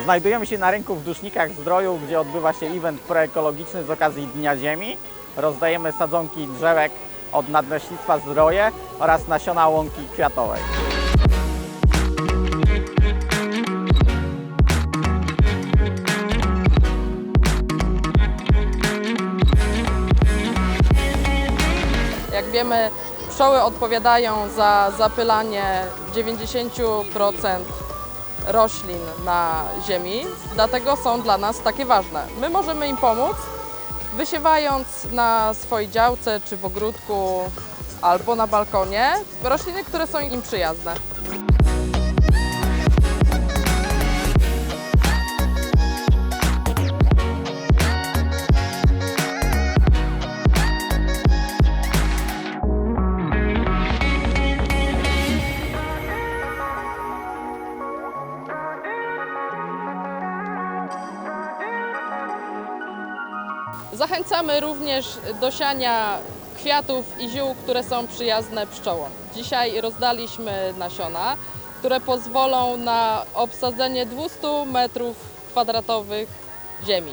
Znajdujemy się na rynku w Dusznikach Zdroju, gdzie odbywa się event proekologiczny z okazji Dnia Ziemi. Rozdajemy sadzonki drzewek od Nadleśnictwa Zdroje oraz nasiona łąki kwiatowej. Jak wiemy, pszczoły odpowiadają za zapylanie 90% roślin na ziemi, dlatego są dla nas takie ważne. My możemy im pomóc, wysiewając na swojej działce czy w ogródku albo na balkonie rośliny, które są im przyjazne. Zachęcamy również do siania kwiatów i ziół, które są przyjazne pszczołom. Dzisiaj rozdaliśmy nasiona, które pozwolą na obsadzenie 200 metrów kwadratowych ziemi.